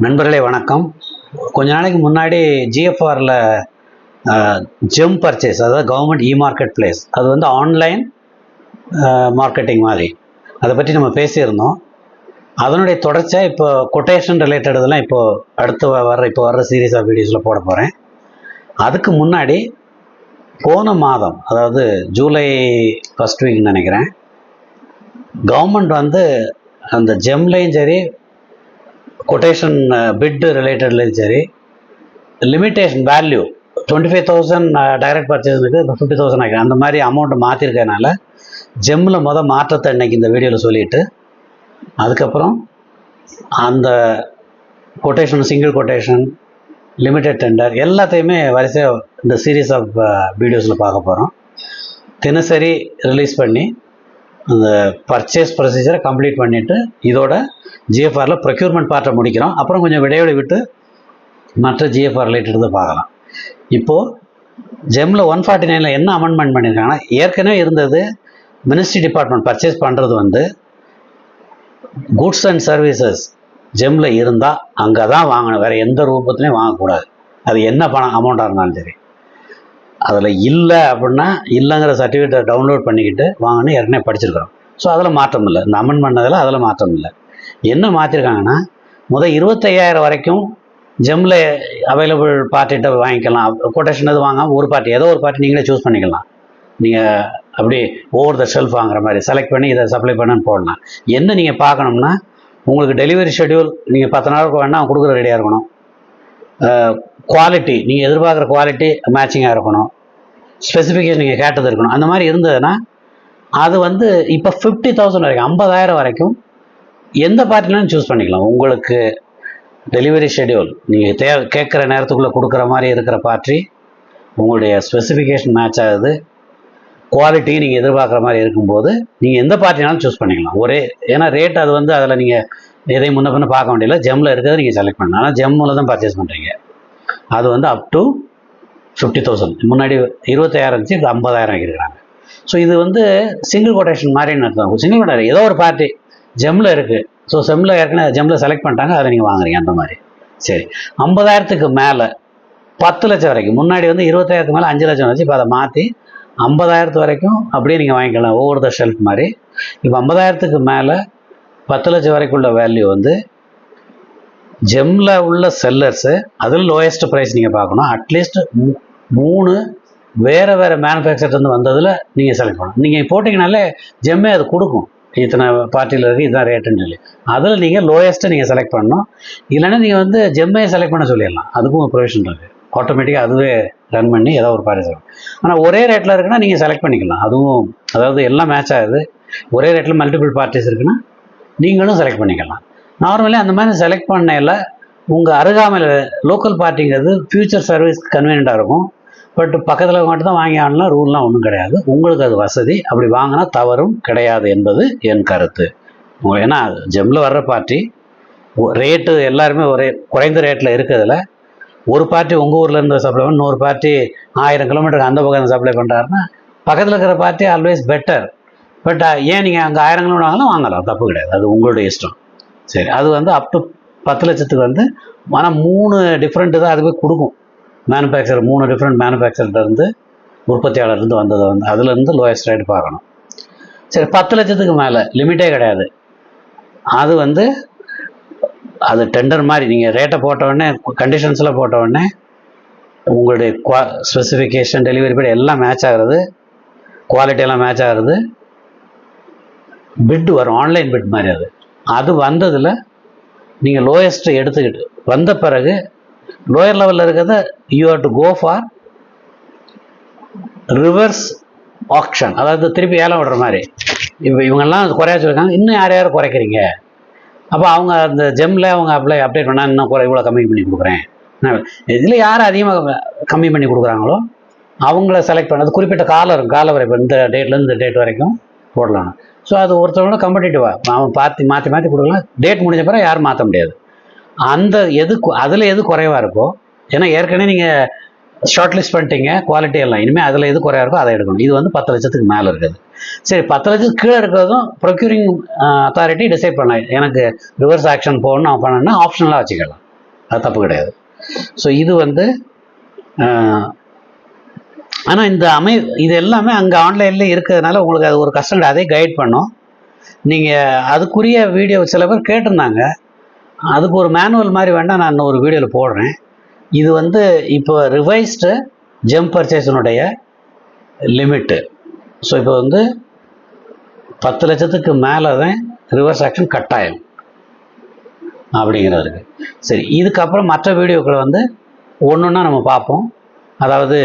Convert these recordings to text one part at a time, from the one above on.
நண்பர்களே வணக்கம். கொஞ்ச நாளைக்கு முன்னாடி ஜிஎஃப்ஆரில் ஜெம் பர்ச்சேஸ் அதாவது கவர்மெண்ட் இ மார்க்கெட் பிளேஸ் அது வந்து ஆன்லைன் மார்க்கெட்டிங் மாதிரி. அதை பற்றி நம்ம பேசியிருந்தோம். அதனுடைய தொடர்ச்சியாக இப்போ கொட்டேஷன் ரிலேட்டட் இதெல்லாம் அடுத்து வ- வர்ற இப்போ வர்ற சீரீஸ் ஆஃப் வீடியோஸில் போட போகிறேன் அதுக்கு முன்னாடி போன மாதம் அதாவது ஜூலை ஃபஸ்ட் வீக்னு நினைக்கிறேன் கவர்மெண்ட் வந்து அந்த ஜெம்லையும் சரி கொட்டேஷன் பிட் ரிலேட்டட்லையும் சரி. Limitation value twenty five thousand direct பர்ச்சேஸுக்கு இப்போ ஃபிஃப்டி தௌசண்ட் ஆகிடும் அந்த மாதிரி அமௌண்ட் மாற்றிருக்கனால ஜெம்மில் மொதல் மாற்றத்தை இன்றைக்கி இந்த வீடியோவில் சொல்லிட்டு அதுக்கப்புறம் அந்த quotation single quotation limited tender எல்லாத்தையுமே வரிசையாக இந்த சீரீஸ் ஆஃப் வீடியோஸில் பார்க்க போகிறோம் தினசரி ரிலீஸ் பண்ணி அந்த பர்ச்சேஸ் ப்ரொசீஜரை கம்ப்ளீட் பண்ணிவிட்டு இதோட ஜிஎஃப்ஆரில் ப்ரொக்யூர்மெண்ட் பார்ட்டை முடிக்கிறோம். அப்புறம் கொஞ்சம் விடையோடு விட்டு மற்ற ஜிஎஃப்ஆர் ரிலேட்டட் பார்க்கலாம். இப்போது ஜெம்மில் ஒன் ஃபார்ட்டி நைனில் என்ன அமெண்ட்மெண்ட் பண்ணியிருக்காங்கன்னா ஏற்கனவே இருந்தது மினிஸ்ட்ரி டிபார்ட்மெண்ட் பர்ச்சேஸ் பண்ணுறது வந்து குட்ஸ் அண்ட் சர்வீசஸ் ஜெம்மில் இருந்தால் அங்கே தான் வாங்கணும். வேறு எந்த ரூபத்துலையும் வாங்கக்கூடாது. அது என்ன பணம் அமௌண்ட்டாக இருந்தாலும் சரி. அதில் இல்லை அப்படின்னா இல்லைங்கிற சர்டிஃபிகேட்டை டவுன்லோட் பண்ணிக்கிட்டு வாங்கன்னு ஏற்கனவே படிச்சிருக்கிறோம். ஸோ அதில் மாற்றம் இல்லை. இந்த அமெண்ட் பண்ணதில் அதில் மாற்றம் இல்லை. என்ன மாற்றிருக்காங்கன்னா முதல் இருபத்தையாயிரம் வரைக்கும் ஜெம்மில் அவைலபிள் பார்ட்டிகிட்ட வாங்கிக்கலாம். கொட்டேஷன் எது வாங்காமல் ஒரு பார்ட்டி ஏதோ ஒரு பார்ட்டி நீங்களே சூஸ் பண்ணிக்கலாம். நீங்கள் அப்படி ஓவர் த ஷெல்ஃப் வாங்குற மாதிரி செலக்ட் பண்ணி இதை சப்ளை பண்ணுன்னு போடலாம். என்ன நீங்கள் பார்க்கணும்னா உங்களுக்கு டெலிவரி ஷெட்யூல் நீங்கள் பத்து நாளுக்கு வேணால் கொடுக்குற ரெடியாக இருக்கணும். குவாலிட்டி நீங்கள் எதிர்பார்க்குற குவாலிட்டி மேட்சிங்காக இருக்கணும். ஸ்பெசிஃபிகேஷன் நீங்கள் கேட்டது இருக்கணும். அந்த மாதிரி இருந்ததுன்னா அது வந்து இப்போ ஃபிஃப்டி தௌசண்ட் வரைக்கும் ஐம்பதாயிரம் வரைக்கும் எந்த பார்ட்டினாலும் சூஸ் பண்ணிக்கலாம். உங்களுக்கு டெலிவரி ஷெட்யூல் நீங்கள் தே கேட்குற நேரத்துக்குள்ளே கொடுக்குற மாதிரி இருக்கிற பார்ட்டி உங்களுடைய ஸ்பெசிஃபிகேஷன் மேட்ச் ஆகுது. குவாலிட்டி நீங்கள் எதிர்பார்க்குற மாதிரி இருக்கும்போது நீங்கள் எந்த பார்ட்டினாலும் சூஸ் பண்ணிக்கலாம். ஒரே ஏன்னா ரேட் அது வந்து அதில் நீங்கள் எதையும் முன்ன பின்ன பார்க்க வேண்டியதில்லை. ஜெம்மில் இருக்கிறத நீங்கள் செலக்ட் பண்ணலாம். ஆனால் ஜெம்மில் தான் பர்ச்சேஸ் பண்ணுறீங்க அது வந்து அப் டு ஃபிஃப்டி தௌசண்ட் முன்னாடி இருபத்தாயிரம் இருந்துச்சு இப்போ ஐம்பதாயிரம் ஆக்கியிருக்கிறாங்க ஸோ இது வந்து சிங்கிள் கொட்டேஷன் மாதிரி நடத்தும் சிங்கிள் கொட்டேஷன் ஏதோ ஒரு பார்ட்டி ஜெம்மில் இருக்குது ஸோ செம்மில் ஏற்கனவே ஜெம்மில் செலக்ட் பண்ணிட்டாங்க அதை நீங்கள் வாங்குறீங்க அந்த மாதிரி. சரி. ஐம்பதாயிரத்துக்கு மேலே பத்து லட்சம் வரைக்கும் முன்னாடி வந்து இருபத்தாயிரத்துக்கு மேலே அஞ்சு லட்சம் வச்சு இப்போ அதை மாற்றி ஐம்பதாயிரத்து வரைக்கும் அப்படியே நீங்கள் வாங்கிக்கலாம் ஒவ்வொரு த ஷெல்ஃப் மாதிரி. இப்போ ஐம்பதாயிரத்துக்கு மேலே பத்து லட்சம் வரைக்கும் உள்ள வேல்யூ வந்து ஜெம்மில் உள்ள செல்லர்ஸு அதில் லோயஸ்ட் ப்ரைஸ் நீங்கள் பார்க்கணும். அட்லீஸ்ட் மூணு வேறு வேறு மேனுஃபேக்சர்லேருந்து வந்ததில் நீங்கள் செலக்ட் பண்ணணும். நீங்கள் போட்டிங்கனாலே ஜெம்மே அது கொடுக்கும். இத்தனை பார்ட்டியில் இருக்குது இதுதான் ரேட்டுன்னு சொல்லி. அதில் நீங்கள் லோயஸ்ட்டை நீங்கள் செலக்ட் பண்ணணும். இல்லைன்னா நீங்கள் வந்து ஜெம்மே செலக்ட் பண்ண சொல்லிடலாம். அதுக்கும் ஒரு ப்ரொவிஷன் இருக்குது ஆட்டோமேட்டிக்காக அதுவே ரன் பண்ணி ஏதோ ஒரு பார்ட்டி வரும். ஆனால் ஒரே ரேட்டில் இருக்குன்னா நீங்கள் செலக்ட் பண்ணிக்கலாம். அதுவும் அதாவது எல்லாம் மேட்ச் ஆகுது. ஒரே ரேட்டில் மல்டிபிள் பார்ட்டிஸ் இருக்குன்னா நீங்களும் செலக்ட் பண்ணிக்கலாம். நார்மலி அந்த மாதிரி செலக்ட் பண்ணையில் உங்கள் அருகாமையில் லோக்கல் பார்ட்டிங்கிறது ஃபியூச்சர் சர்வீஸ் கன்வீனியண்ட்டாக இருக்கும். பட் பக்கத்தில் மட்டும் தான் வாங்கி ஆடலாம் ரூல்லாம் ஒன்றும் கிடையாது. உங்களுக்கு அது வசதி. அப்படி வாங்கினா தவறும் கிடையாது என்பது என் கருத்து. ஏன்னா ஜெம்மில் வர்ற பார்ட்டி ரேட்டு எல்லாருமே ஒரே குறைந்த ரேட்டில் இருக்கிறதுல ஒரு பார்ட்டி உங்கள் ஊரில் இருந்து சப்ளை பண்ண இன்னொரு பார்ட்டி ஆயிரம் கிலோமீட்டருக்கு அந்த பக்கம் சப்ளை பண்ணுறாருன்னா பக்கத்தில் இருக்கிற பார்ட்டி ஆல்வேஸ் பெட்டர் பட் ஏன் நீங்கள் அங்கே ஆயிரம் கிலோமீட்டர் வாங்கலாம் வாங்கலாம். தப்பு கிடையாது. அது உங்களுடைய இஷ்டம். சரி அது வந்து அப் டு பத்து லட்சத்துக்கு வந்து ஆனால் மூணு டிஃப்ரெண்ட்டு தான் அதுவே கொடுக்கும். மேனுஃபேக்சர் மூணு டிஃப்ரெண்ட் மேனுஃபேக்சர்லேருந்து உற்பத்தியாளர்லேருந்து உற்பத்தியாளர் வந்ததை வந்து அதுலேருந்து லோயஸ்ட் ரேட் பார்க்கணும். சரி பத்து லட்சத்துக்கு மேலே லிமிட்டே கிடையாது. அது வந்து அது டெண்டர் மாதிரி நீங்கள் ரேட்டை போட்ட உடனே கண்டிஷன்ஸில் போட்டவுடனே உங்களுடைய குவா ஸ்பெசிஃபிகேஷன் டெலிவரி படி எல்லாம் மேட்ச் ஆகிறது குவாலிட்டியெல்லாம் மேட்ச் ஆகிறது பிட் வரும் ஆன்லைன் பிட் மாதிரி அது. அது வந்ததில் நீங்கள் லோயஸ்ட்டை எடுத்துக்கிட்டு வந்த பிறகு லோயர் லெவலில் இருக்கிறத you have to go for reverse auction அதாவது திருப்பி ஏலம் விடுற மாதிரி. இப்போ இவங்கெல்லாம் குறைய வச்சுருக்காங்க இன்னும் யார் யார் குறைக்கிறீங்க? அப்போ அவங்க அந்த ஜெம்மில் அவங்க அப்ளை அப்டேட் பண்ணால் இன்னும் குறை இவ்வளோ கம்மி பண்ணி கொடுக்குறேன். இதில் யார் அதிகமாக கம்மி பண்ணி கொடுக்குறாங்களோ அவங்கள செலக்ட் பண்ணது குறிப்பிட்ட காலம் இருக்கும். கால வரை இப்போ இந்த டேட்லேருந்து இந்த டேட் வரைக்கும். போடலாம் ஸோ அது ஒருத்தரோட கம்படிட்டிவாக அவன் பார்த்து மாற்றி மாற்றி கொடுக்கலாம் டேட் முடிஞ்ச பிறகு யாரும் மாற்ற முடியாது. அந்த எது அதில் எது குறைவாக இருக்கோ ஏன்னா ஏற்கனவே நீங்கள் ஷார்ட் லிஸ்ட் பண்ணிட்டீங்க குவாலிட்டி எல்லாம். இனிமேல் அதில் எது குறையாக இருக்கோ அதை எடுக்கணும். இது வந்து பத்து லட்சத்துக்கு மேலே இருக்குது. சரி பத்து லட்சத்துக்கு கீழே இருக்கிறதும் ப்ரொக்யூரிங் அத்தாரிட்டி டிசைட் பண்ணலாம் எனக்கு ரிவர்ஸ் ஆக்ஷன் போகணும் அவன் பண்ணணும்னா ஆப்ஷனலாக வச்சுக்கலாம். அது தப்பு கிடையாது. ஸோ இது வந்து ஆனால் இந்த அமை இது எல்லாமே அங்கே ஆன்லைனில் இருக்கிறதுனால உங்களுக்கு அது ஒரு கஸ்டமர் அதே கைட் பண்ணும். நீங்கள் அதுக்குரிய வீடியோ சில பேர் கேட்டிருந்தாங்க. அதுக்கு ஒரு மேனுவல் மாதிரி வேணால் நான் ஒரு வீடியோவில் போடுறேன். இது வந்து இப்போ ரிவைஸ்டு ஜெம் பர்ச்சேஸினுடைய லிமிட்டு ஸோ இப்போ வந்து பத்து லட்சத்துக்கு மேலே தான் ரிவர்ஸ் ஆக்ஷன் கட்டாயம் அப்படிங்கிறது சரி இதுக்கப்புறம் மற்ற வீடியோக்களை வந்து ஒன்று ஒன்றா நம்ம பார்ப்போம். அதாவது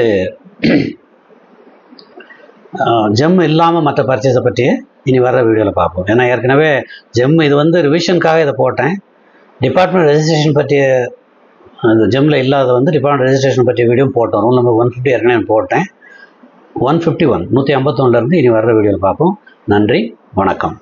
ஜெம் இல்லாமல் மற்ற பர்ச்சேஸை பற்றி இனி வர்ற வீடியோவில் பார்ப்போம். ஏன்னா ஏற்கனவே ஜெம் இது வந்து ரிவிஷனுக்காக இதை போட்டேன். டிபார்ட்மெண்ட் ரெஜிஸ்ட்ரேஷன் பற்றிய அந்த ஜெம்மில் இல்லாத வந்து டிபார்ட்மெண்ட் ரெஜிஸ்ட்ரேஷன் பற்றிய வீடியோ போட்டோம். ரூல் நம்பர் ஒன் ஃபிஃப்டி ஏற்கனவே போட்டேன். ஒன் ஃபிஃப்டி ஒன் நூற்றி ஐம்பத்தொன்னுலேருந்து இனி வர்ற வீடியோவில் பார்ப்போம். நன்றி வணக்கம்.